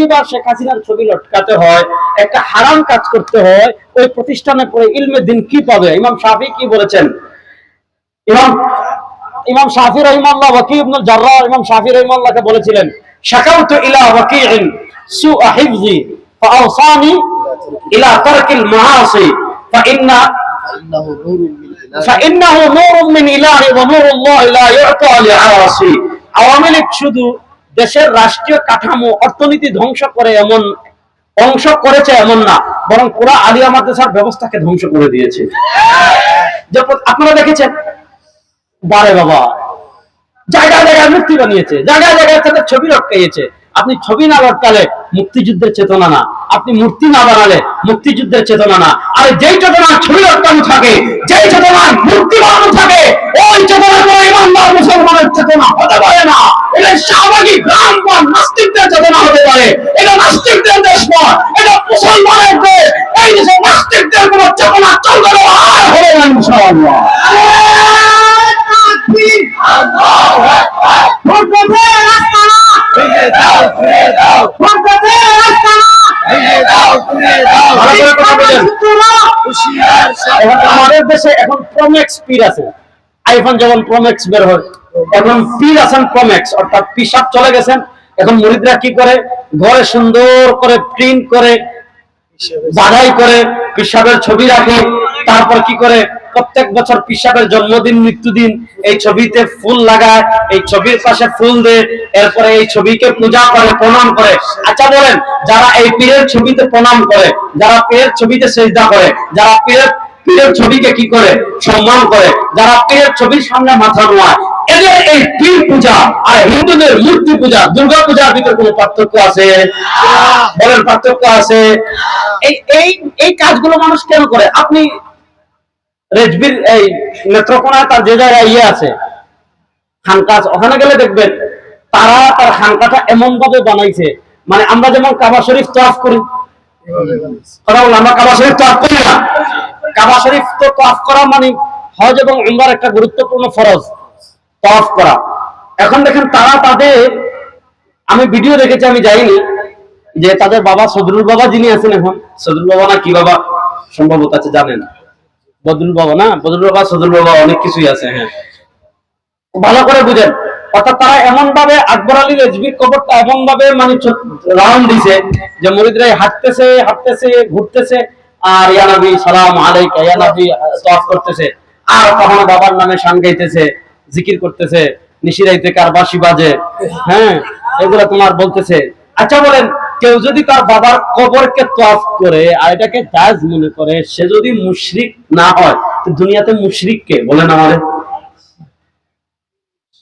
মুজিব আর শেখ হাসিনার ছবি লটকাতে হয় একটা হারাম কাজ করতে হয় ওই প্রতিষ্ঠানে পড়ে ইলমে দিন কি পাবে ইমাম শাফি কি বলেছেন ইমাম ইমাম শাফি রহিমাল্লাহ ওয়াকি ইবনুল জাররাহ ইমাম শাফি রহিমাল্লাহকে বলেছিলেন শাকাউতু ইলা ওয়াকিইন সুআ হিফজি ফাআওসানি ইলা তারকিল মাআসি ফাইন্না إنه نور من إله فإنه نور من إله ونور الله لا يعطى لعاصي আওয়ামী লীগ শুধু দেশের রাষ্ট্রীয় কাঠামো, অর্থনীতি ধ্বংস করে এমন অংশ করেছে এমন না, বরং পুরা আলিয়া মাদ্রাসার ব্যবস্থাকে ধ্বংস করে দিয়েছে। আপনারা দেখেছেন? বারে বাবা, জায়গায় জায়গায় মূর্তি বানিয়েছে, জায়গায় জায়গায় তাদের ছবি লটকাইয়েছে। আপনি ছবি না লটকালে মুক্তিযুদ্ধের চেতনা না। আপনি মূর্তি না বানালে মুক্তিযুদ্ধের চেতনা না। আর যেই চেতনার ছবি লটকানো থাকে, যেই চেতনার মূর্তি বানানো থাকে, ওই চেতনা মুসলমানের চেতনা হতে পারে না। নাস্তিকদের হতে পারে। এটা নাস্তিকদের দেশ নয়, এটা মুসলমানের দেশ। এই দেশে নাস্তিকদের চেতনা চলবে না, আর হবে না আমাদের দেশে এখন প্রমেক্স পীর আছে। আইফোন যখন প্রমেক্স বের হয়। এখন পীর আছেন প্রমেক্স অর্থাৎ পিসাব চলে গেছেন। এখন মুরিদরা কি করে? ঘরে সুন্দর করে প্রিন্ট করে, বাধাই করে পিসাবের ছবি রাখে। তারপর কি করে? প্রত্যেক বছর পিসাবের জন্মদিন, মৃত্যুদিন এই ছবিতে ফুল লাগায়, এই ছবির পাশে ফুল দেয়। এরপরে এই ছবিকে পূজা করে, প্রণাম করে। আচ্ছা বলেন, যারা এই পীরের ছবিতে প্রণাম করে, যারা পীরের ছবিতে সেজদা করে, যারা পীরের পীরের ছবিকে কি করে? সম্মান করে, যারা পীরের ছবির সামনে মাথা নোয়ায় এই পীর পূজা আর হিন্দুদের মূর্তি পূজা দুর্গা পূজার ভিতরে কোনো পার্থক্য আছে? বলেন পার্থক্য আছে? এই এই এই কাজগুলো মানুষ কেন করে? আপনি রেজবির এই নেত্রকোনায় তার যে জায়গায় ইয়ে আছে খানকা আছে, ওখানে গেলে দেখবেন তারা তার খানকাটা এমন ভাবে বানাইছে। মানে আমরা যেমন কাবা শরীফ তোয়াফ করি কথা বললাম আমরা কাবা শরীফ তোয়াফ করি না। কাবা শরীফ তো তোয়াফ করা মানে হজ এবং উমরার একটা গুরুত্বপূর্ণ ফরজ। তোয়াফ করা। এখন দেখেন তারা তাদের, আমি ভিডিও দেখেছি, আমি যাইনি, যে তাদের বাবা সদরুল বাবা যিনি আছেন এখন, সদরুল বাবা না কি বাবা? সম্ভবত আছে জানেন বদরুল বাবা না? বদরুল বাবা, সদরুল বাবা অনেক কিছুই আছে হ্যাঁ। ভালো করে বুঝেন। অর্থাৎ তারা এমন ভাবে আকবর আলী রেজবির কবরটা এমন ভাবে মানে রাউন্ড দিছে, যে মরিদরা হাঁটতেছে হাঁটতেছে, ঘুরতেছে, আর ইয়া নবী, সালাম আলাইকা, ইয়া নবী করতেছে। আর কখনো বাবার নামে শান গাইতেছে। জিকির করতেছে নিশিরাইতে কার বাঁশি বাজে। হ্যাঁ এগুলো তোমার বলতেছে। আচ্ছা বলেন, কেউ যদি তার বাবার কবরকে তফ করে আর এটাকে জায়েজ মনে করে, সে যদি মুশরিক না হয়, তো দুনিয়াতে মুশরিক কে? বলেন আমাদের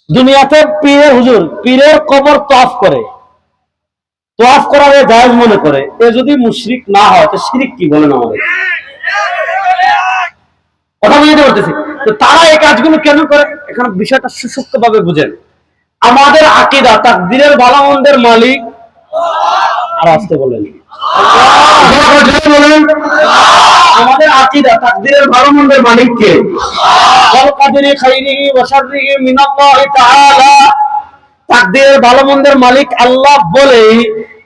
দুনিয়াতে পীরের হুজুর, পীরের কবর তফ করে। তফ করারে জায়েজ মনে করে। এ যদি মুশরিক না হয়, তো শিরিক কি? বলেন আমাদের কথা বুঝতে পারতেছি তো তারা এই কাজগুলো কেন করে? এখানে বিষয়টা সুসুপ্ত ভাবে বুঝেন। আমাদের আকিদা, তাকদিরের ভালো মন্দের মালিক। আর আসতে বলেন। আমাদের আকিদা ভালো মন্দের মালিক কে? তাআলা। ভালো মন্দের মালিক আল্লাহ বলেই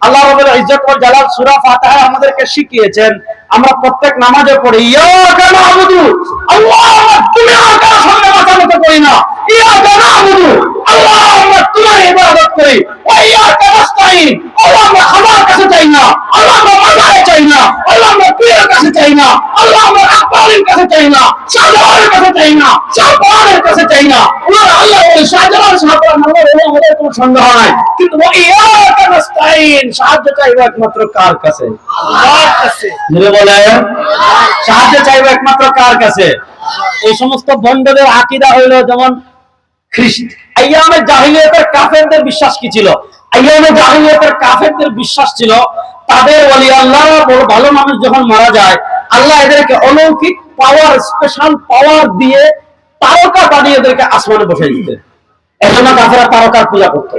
আল্লাহ রাব্বুল ইজ্জত জালাল সূরা ফাতিহা আমাদেরকে শিখিয়েছেন, আমরা প্রত্যেক নামাজে পড়ি আল্লাহ আমরা করি না। ইয়াকা নাবুদু আল্লাহ আমরা তোমার ইবাদত করি। ওয়া ইয়াকা নাস্তাইন আল্লাহ আমরা খাবার কাছে চাই না। আল্লাহ আমরা মাজারে চাই না। আল্লাহ আমরা পীরের কাছে চাই না। আল্লাহ আমরা আকবরের কাছে চাই না। শাহজালালের কাছে চাই না। শাহজালালের কাছে চাই না। ওনার আল্লাহ বলে শাহজালাল শাহজালাল আমরা বলে আমাদের কোনো সন্দেহ নাই। কিন্তু ওয়া ইয়াকা নাস্তাইন সাহায্য চাইব একমাত্র কার কাছে? আল্লাহর কাছে? বলে সাহায্য চাইব একমাত্র কার কাছে? এই সমস্ত বন্ডদের আকিদা হইল যেমন আইয়ামে জাহিলিয়াতের কাফেরদের বিশ্বাস কি ছিল? আইয়ামে জাহিলিয়াতের কাফেরদের বিশ্বাস ছিল, তাদের ওলি আল্লাহ ভালো মানুষ যখন মারা যায়, আল্লাহ এদেরকে অলৌকিক পাওয়ার স্পেশাল পাওয়ার দিয়ে তারকা বানিয়ে এদেরকে আসমানে বসে দিতেন। এজন্য কাফেরা তারকার পূজা করতো।